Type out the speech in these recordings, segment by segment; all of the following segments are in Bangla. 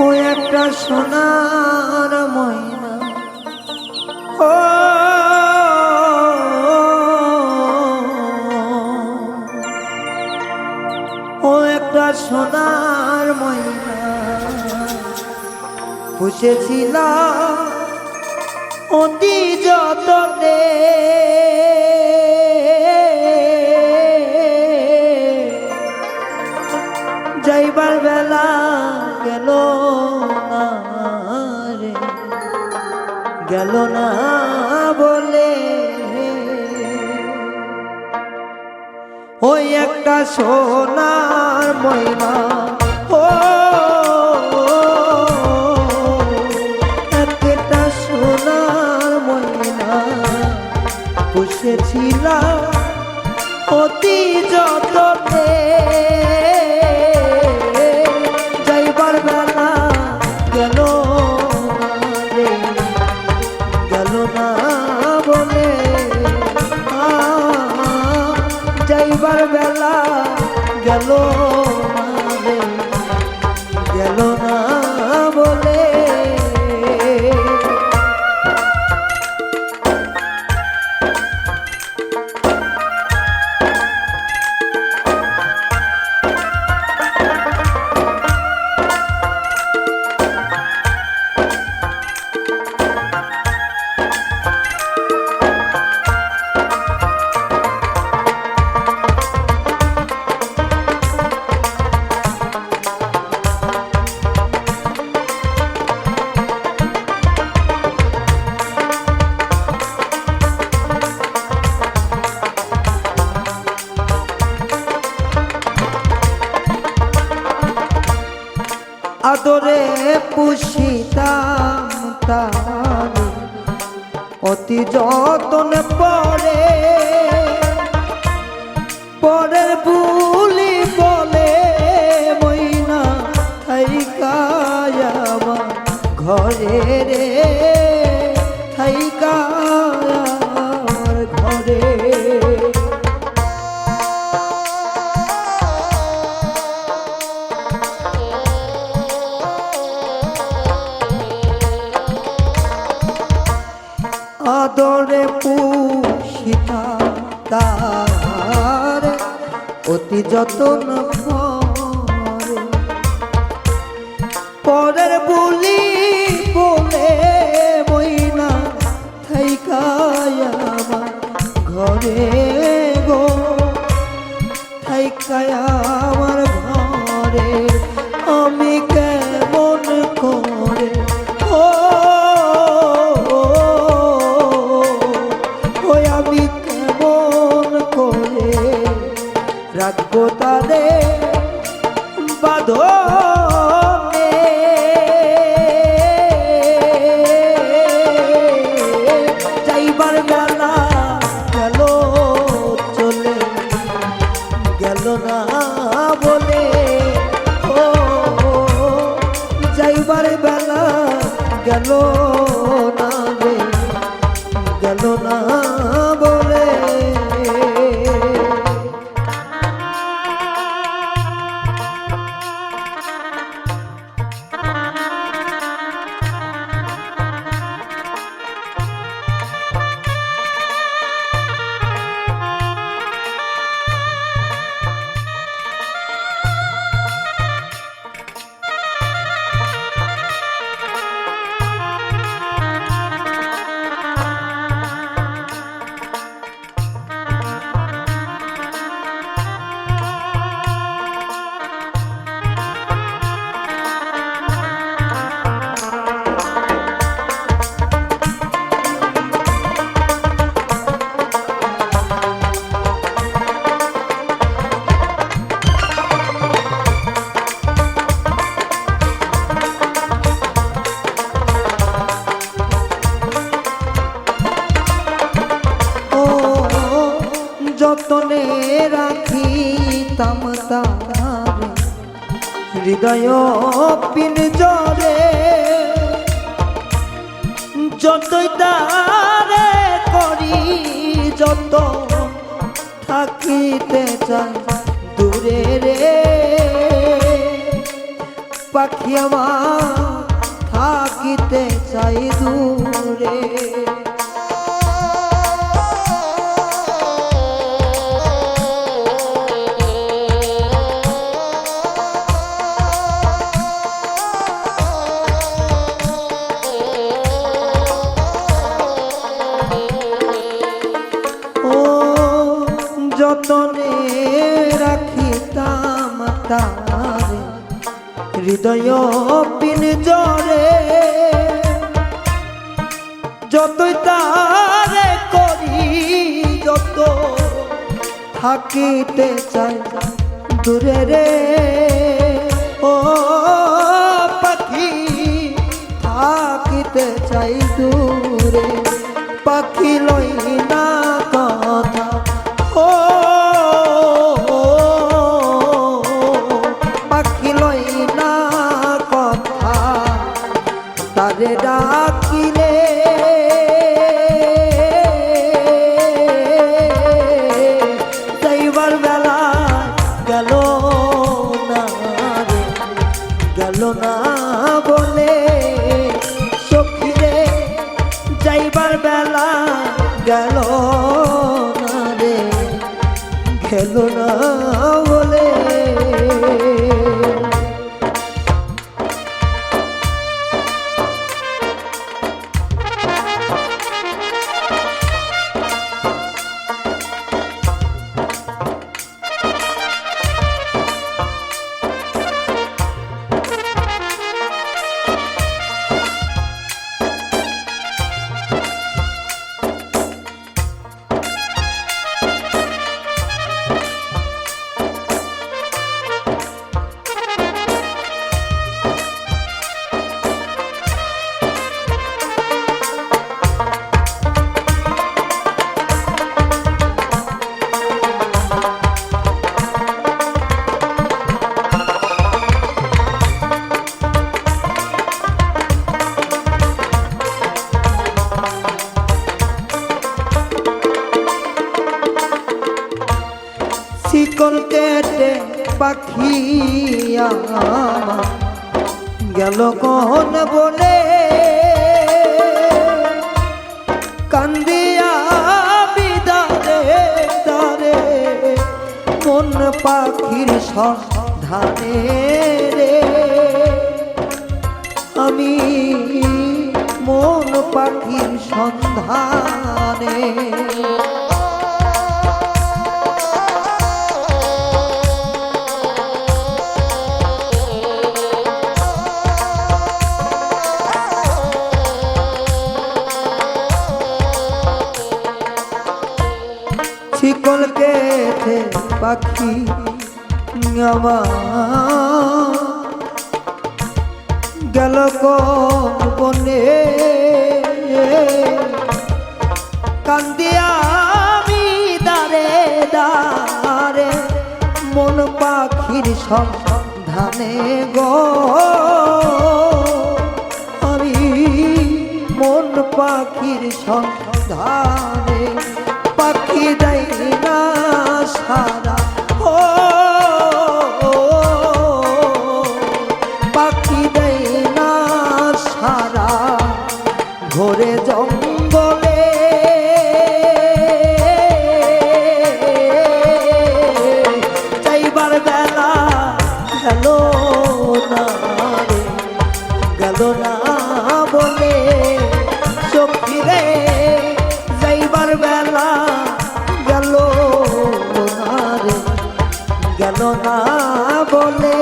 ও একটা সোনার ময়না। ও ও একটা সোনার ময়না। পুষেছিলাম অতি যতনে। যাইবার বেলা গেল। গেল না বলে। ওই একটা সোনার ময়না গেল আদরে পুষিতাম তার অতি যতন পরে পরের বুলি বলে মইনা থাইকায়াবা ঘরে রে। অতি যতন পরের বলি বলে মইনা থাইকায় আমার ঘরে গো। থাইকায় যাইবার বেলা গেল না। হৃদয় পিন জরে যতই তারে করি, যত থাকিতে চাই দূরে রে। পাখি আমার থাকিতে চাই দূরে। হৃদয় পিন জরে যতই তারে করি যত থাকিতে চাই দূরে রে, ও পাখি, থাকিতে চাই দূরে, পাখি লই না যাইবার বেলা গেল না রে গেল না আমার গেল কহন বলে কান্দিয়া বিদারে দারে কোন পাখির সন্ধানে রে। আমি মন পাখির সন্ধানে। পাখি গেল বনে কান্দিয়া আমি দারে দারে মন পাখির সন্ধানে গো। আমি মন পাখির সন্ধানে পাখি দেয় না সারা। পাখি দেয় না সারা। ঘোরে জঙ্গলে। যাইবার বেলা গেল না গেল না বলে। সখী রে যাইবার বেলা গেল না রে, গেল না বলে।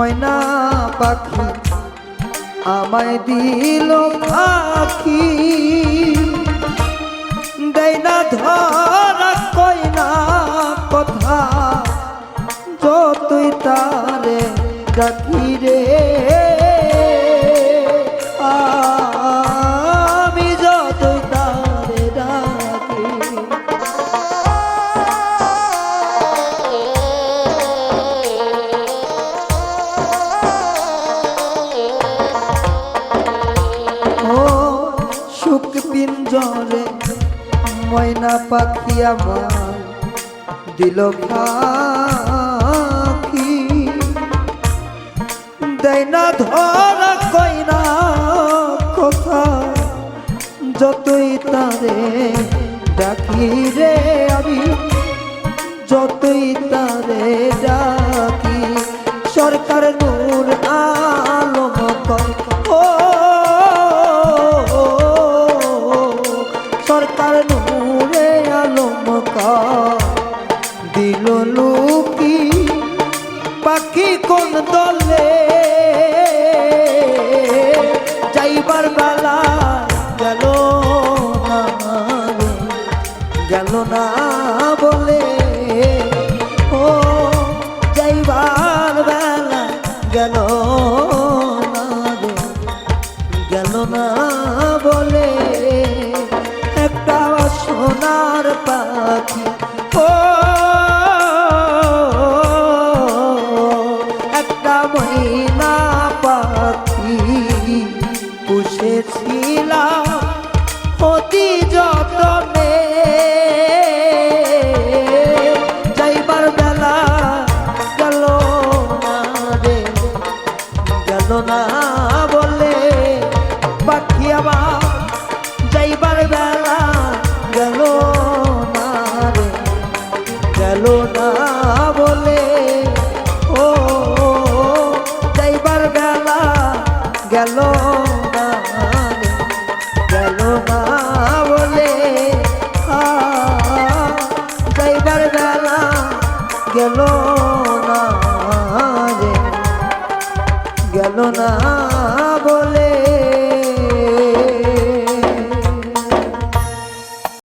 ময়না পাখি আমায় দিল পাখি দেয় না ধরা কয়না কথা যতই তারে ডাকি রে। ময়না পাখি আমার দিল পাখি। দেয় না ধরা কইনা কথা, যতই তারে ডাকি রে আমি, যতই তারে ডাকি, সরকার নূর আল alô.